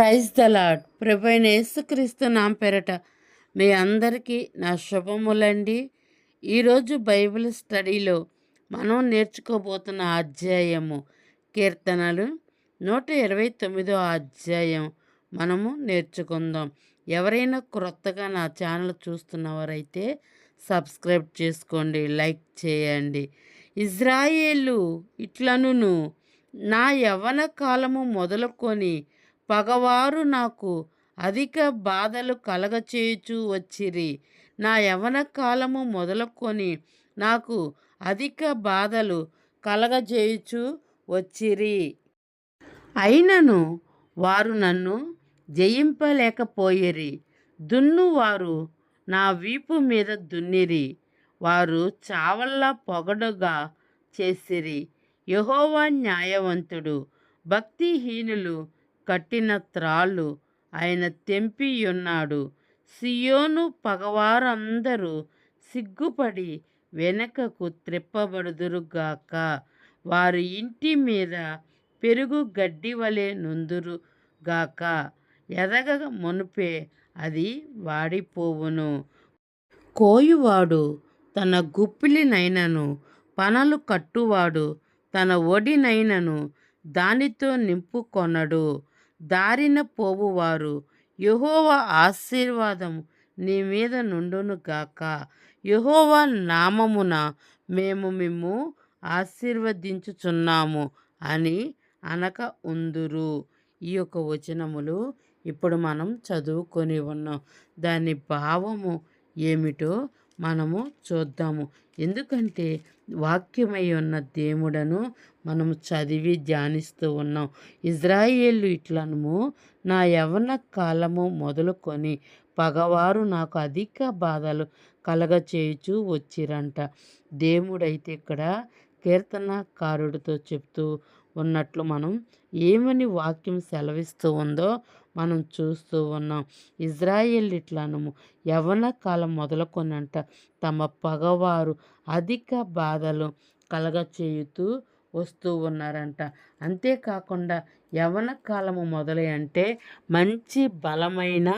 Praise the lord ప్రభైన యేసుక్రీస్తు నాం పేరట మీ అందరికీ నా శుభములండి. ఈరోజు బైబిల్ స్టడీలో మనం నేర్చుకోబోతున్న అధ్యాయము కీర్తనలు. నూట ఇరవై తొమ్మిదో అధ్యాయం మనము నేర్చుకుందాం. ఎవరైనా క్రొత్తగా నా ఛానల్ చూస్తున్నవారైతే సబ్స్క్రైబ్ చేసుకోండి లైక్ చేయండి. ఇజ్రాయేలు ఇట్లనును నా యవ్వన కాలము మొదలుకొని పగవారు నాకు అధిక బాధలు కలగచేయుచు వచ్చిరి. నా యవన కాలము మొదలుకొని నాకు అధిక బాధలు కలగజేయుచు వచ్చిరి. అయినను వారు నన్ను జయింపలేకపోయిరి. దున్నువారు నా వీపు మీద దున్నిరి. వారు చావల్లా పొగడుగా చేసిరి. యహోవా న్యాయవంతుడు భక్తిహీనులు కట్టిన త్రాళ్ళు ఆయన తెంపియున్నాడు. సియోను పగవారందరూ సిగ్గుపడి వెనకకు త్రిప్పబడుదురుగాక. వారి ఇంటి మీద పెరుగు గడ్డి వలె నుందురుగాక. ఎదగ మునుపే అది వాడిపోవును. కోయువాడు తన గుప్పిలినైనను పనలు కట్టువాడు తన ఒడినైనను దానితో నింపుకొనడు. దారిన పోవువారు. యహోవ ఆశీర్వాదం నీ మీద నుండును గాక. యహోవ నామమున మేము మిమ్ము ఆశీర్వదించుచున్నాము అని అనక ఉందురు. ఈ యొక్క వచనములు ఇప్పుడు మనం చదువుకొని ఉన్నాం. దాని భావము ఏమిటో మనము చూద్దాము. ఎందుకంటే వాక్యమై ఉన్న దేవుడను మనము చదివి ధ్యానిస్తూ ఉన్నాం. ఇజ్రాయేళ్ళు ఇట్లనము నా యవన కాలము మొదలుకొని పగవారు నాకు అధిక బాధలు కలగచేయుచు వచ్చిరంట. దేవుడైతే ఇక్కడ కీర్తనకారుడితో చెప్తూ ఉన్నట్లు మనం ఏమని వాక్యం సెలవిస్తూ ఉందో మనం చూస్తూ ఉన్నాం. ఇజ్రాయేల్ ఇట్లనము. యవన కాలం మొదలుకొనంట తమ పగవారు అధిక బాధలు కలగచేయుతూ వస్తూ ఉన్నారంట. అంతేకాకుండా యవన కాలము మొదలై అంటే మంచి బలమైన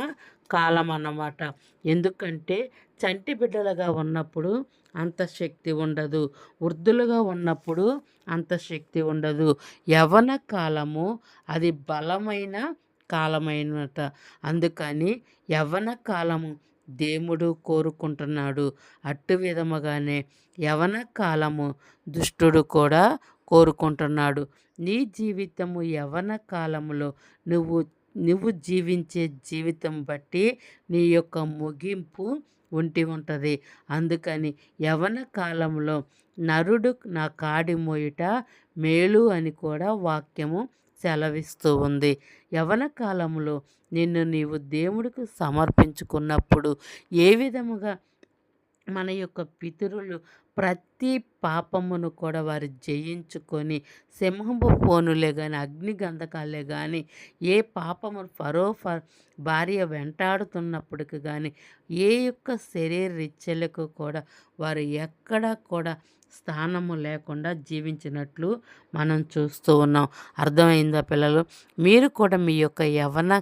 కాలం అన్నమాట. ఎందుకంటే చంటి బిడ్డలుగా ఉన్నప్పుడు అంత శక్తి ఉండదు. వృద్ధులుగా ఉన్నప్పుడు అంత శక్తి ఉండదు. యవన కాలము అది బలమైన కాలమైనట. అందుకని యవ్వన కాలము దేవుడు కోరుకుంటున్నాడు. అట్టు విధముగానే యవన కాలము దుష్టుడు కూడా కోరుకుంటున్నాడు. నీ జీవితము యవన కాలంలో నువ్వు నువ్వు జీవించే జీవితం బట్టి నీ యొక్క ముగింపు ఉంటి ఉంటుంది. అందుకని యవన కాలంలో నరుడు నా కాడి మోయుట మేలు అని కూడా వాక్యము సెలవిస్తూ ఉంది. యవన కాలంలో నిన్ను నీవు దేవుడికి సమర్పించుకున్నప్పుడు ఏ విధముగా మన యొక్క పితరులు ప్రతి పాపమును కూడా వారు జయించుకొని సింహపు ఫోనులే కానీ అగ్ని గంధకాలే కానీ ఏ పాపము ఫరో ఫర్ భార్య వెంటాడుతున్నప్పటికి కానీ ఏ యొక్క శరీర రిచ్చలకు కూడా వారు ఎక్కడా కూడా స్థానము లేకుండా జీవించినట్లు మనం చూస్తూ ఉన్నాం. అర్థమైందా పిల్లలు? మీరు కూడా మీ యొక్క యవన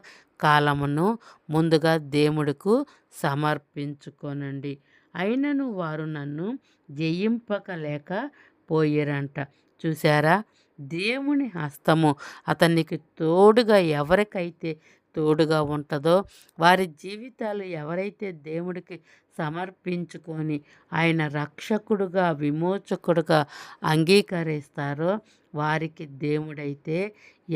కాలమును ముందుగా దేవుడికు సమర్పించుకోనండి. అయినను వారు నన్ను జయింపకలేక పోయిరంట. చూసారా దేవుని హస్తము అతనికి తోడుగా ఎవరికైతే తోడుగా ఉంటుందో వారి జీవితాలు ఎవరైతే దేవుడికి సమర్పించుకొని ఆయన రక్షకుడుగా విమోచకుడుగా అంగీకరిస్తారో వారికి దేవుడైతే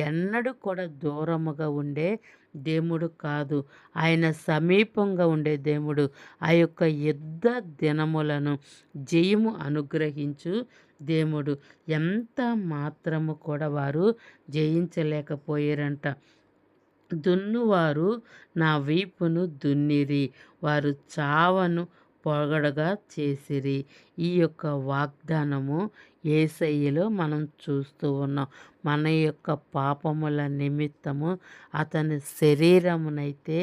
ఎన్నడూ కూడా దూరముగా ఉండే దేవుడు కాదు. ఆయన సమీపంగా ఉండే దేవుడు. ఆ యొక్క యుద్ధ దినములను జయము అనుగ్రహించు దేవుడు. ఎంత మాత్రము కూడా వారు జయించలేకపోయారంట. దున్నువారు నా వీపును దున్నిరి. వారు చావను పొగడగా చేసిరి. ఈ యొక్క వాగ్దానము ఏసయ్యలో మనం చూస్తూ ఉన్నాం. మన యొక్క పాపముల నిమిత్తము అతని శరీరమునైతే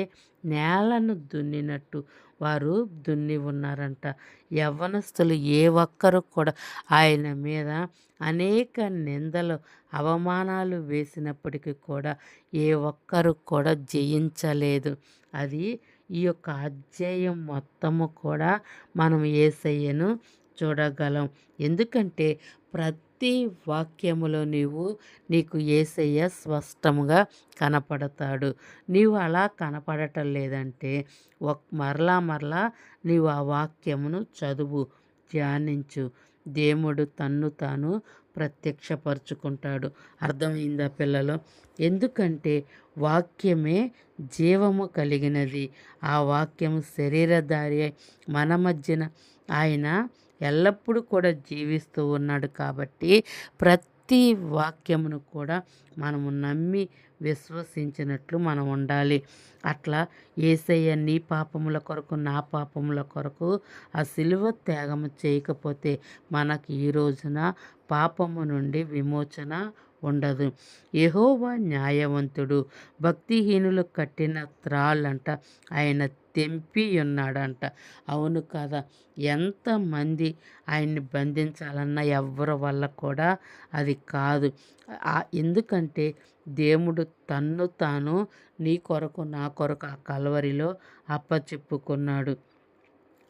నేలను దున్నినట్టు వారు దున్ని ఉన్నారంట. యవ్వనస్తులు ఏ ఒక్కరు కూడా ఆయన మీద అనేక నిందలు అవమానాలు వేసినప్పటికీ కూడా ఏ ఒక్కరు కూడా జయించలేదు. అది ఈ యొక్క అధ్యాయం మొత్తము కూడా మనం ఏసయ్యను చూడగలం. ఎందుకంటే ప్రతి వాక్యములో నీవు నీకు ఏసయ్య స్పష్టముగా కనపడతాడు. నీవు అలా కనపడటం లేదంటే ఒక మరలా మరలా నీవు ఆ వాక్యమును చదువు ధ్యానించు. దేవుడు తన్ను తాను ప్రత్యక్షపరుచుకుంటాడు. అర్థమైందా పిల్లలు? ఎందుకంటే వాక్యమే జీవము కలిగినది. ఆ వాక్యము శరీరధారి మన మధ్యన ఆయన ఎల్లప్పుడూ కూడా జీవిస్తూ ఉన్నాడు కాబట్టి ప్రతి వాక్యమును కూడా మనము నమ్మి విశ్వసించినట్లు మనం ఉండాలి. అట్లా ఏసయ్య నీ పాపముల కొరకు నా పాపముల కొరకు ఆ సిలువ త్యాగము చేయకపోతే మనకి ఈ రోజున పాపము నుండి విమోచన ఉండదు. యహోవా న్యాయవంతుడు భక్తిహీనులు కట్టిన త్రాళ్ళంట ఆయన తెంపి ఉన్నాడంట అవును కదా ఎంతమంది ఆయన్ని బంధించాలన్నా ఎవరి వల్ల కూడా అది కాదు. ఎందుకంటే దేవుడు తన్ను తాను నీ కొరకు నా కొరకు ఆ కలవరిలో అప్పచెప్పుకున్నాడు.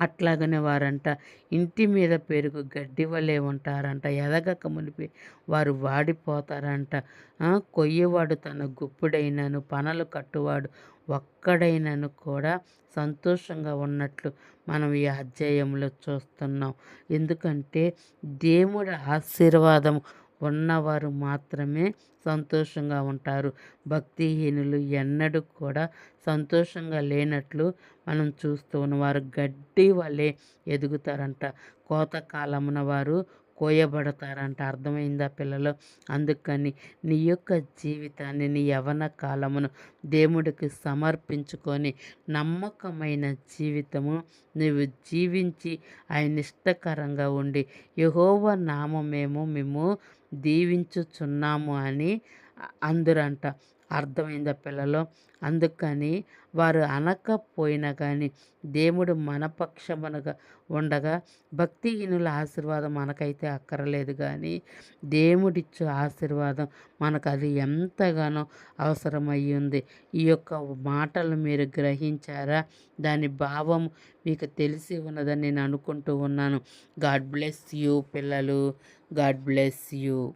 అట్లాగనే వారంట. ఇంటి మీద పెరుగు గడ్డి వలె ఉంటారంట. ఎదగక మునిపి వారు వాడిపోతారంట. కొయ్యవాడు తన గుప్పుడైనను పనలు కట్టువాడు ఒక్కడైనను కూడా సంతోషంగా ఉన్నట్లు మనం ఈ అధ్యాయంలో చూస్తున్నాం. ఎందుకంటే దేవుడి ఆశీర్వాదం ఉన్నవారు మాత్రమే సంతోషంగా ఉంటారు. భక్తిహీనులు ఎన్నడూ కూడా సంతోషంగా లేనట్లు మనం చూస్తూ ఉన్నవారు గడ్డి వలె ఎదుగుతారంట. కోతకాలమున వారు కోయబడతారంట. అర్థమైందా పిల్లలు? అందుకని నీ యొక్క జీవితాన్ని నీ యవన కాలమును దేవుడికి సమర్పించుకొని నమ్మకమైన జీవితము నువ్వు జీవించి ఆయన ఇష్టకరంగా ఉండి యహోవ నామమేమో మేము దీవించుచున్నాము అని అందరంట. అర్థమైందా పిల్లలు? అందుకని వారు అనకపోయినా కానీ దేవుడు మన పక్షమునగా ఉండగా భక్తిహీనుల ఆశీర్వాదం మనకైతే అక్కరలేదు కానీ దేవుడిచ్చు ఆశీర్వాదం మనకు అది ఎంతగానో అవసరమయ్యింది. ఈ యొక్క మాటలు మీరు గ్రహించారా? దాని భావం మీకు తెలిసి ఉన్నదని నేను అనుకుంటూ ఉన్నాను. గాడ్ బ్లెస్ యూ పిల్లలు. God bless you.